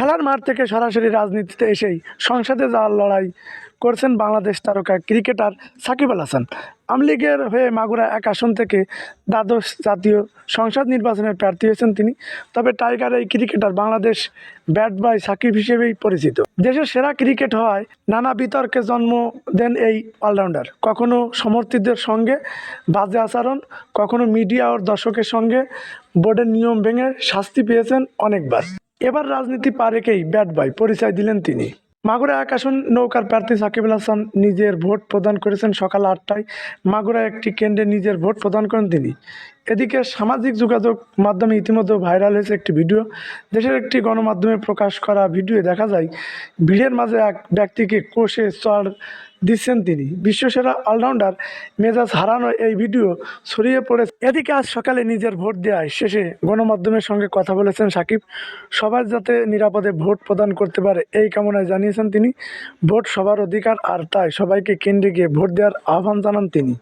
খেলার মাঠ থেকে সরাসরি রাজনীতিতে এসেই সংসদে যাওয়ার লড়াই করছেন বাংলাদেশ তারকা ক্রিকেটার সাকিব আল হাসান। আমলিগের হয়ে মাগুরা এক আসন থেকে দ্বাদশ জাতীয় সংসদ নির্বাচনের প্রার্থী হয়েছেন তিনি। তবে টাইগার এই cricketer Bangladesh bat by Shakib হিসেবেই পরিচিত। দেশের সেরা ক্রিকেট হওয়ায় নানা বিতর্কে জন্ম দেন এই অলরাউন্ডার। কখনো সমর্থকদের সঙ্গে বাজে আচরণ, কখনো মিডিয়া ও দর্শকের সঙ্গে বোর্ডের নিয়ম ভেঙে শাস্তি পেয়েছেন অনেকবার। এবার রাজনীতি পারেকেই ব্যাট বাই, পরিচয় দিলেন তিনি। মাগুরা এক আসন নৌকার প্রার্থী সাকিবুল হাসান নিজের ভোট প্রদান করেছেন সকাল আটটায়। মাগুরা একটি কেন্দ্রে নিজের ভোট প্রদান করেন তিনি। এদিকে সামাজিক যোগাযোগ মাধ্যমে ইতিমধ্যে ভাইরাল হয়েছে একটি ভিডিও। দেশের একটি গণমাধ্যমে প্রকাশ করা ভিডিও দেখা যায়, ভিড়ের মাঝে এক ব্যক্তিকে কোষে চড় দিচ্ছেন তিনি। বিশ্বসেরা অলরাউন্ডার মেজাজ হারানো এই ভিডিও ছড়িয়ে পড়ে এদিকে আজ সকালে নিজের ভোট দেওয়ায় শেষে গণমাধ্যমের সঙ্গে কথা বলেছেন সাকিব। সবাই যাতে নিরাপদে ভোট প্রদান করতে পারে এই কামনায় জানিয়েছেন তিনি। ভোট সবার অধিকার আর তাই সবাইকে কেন্দ্রে গিয়ে ভোট দেওয়ার আহ্বান জানান তিনি।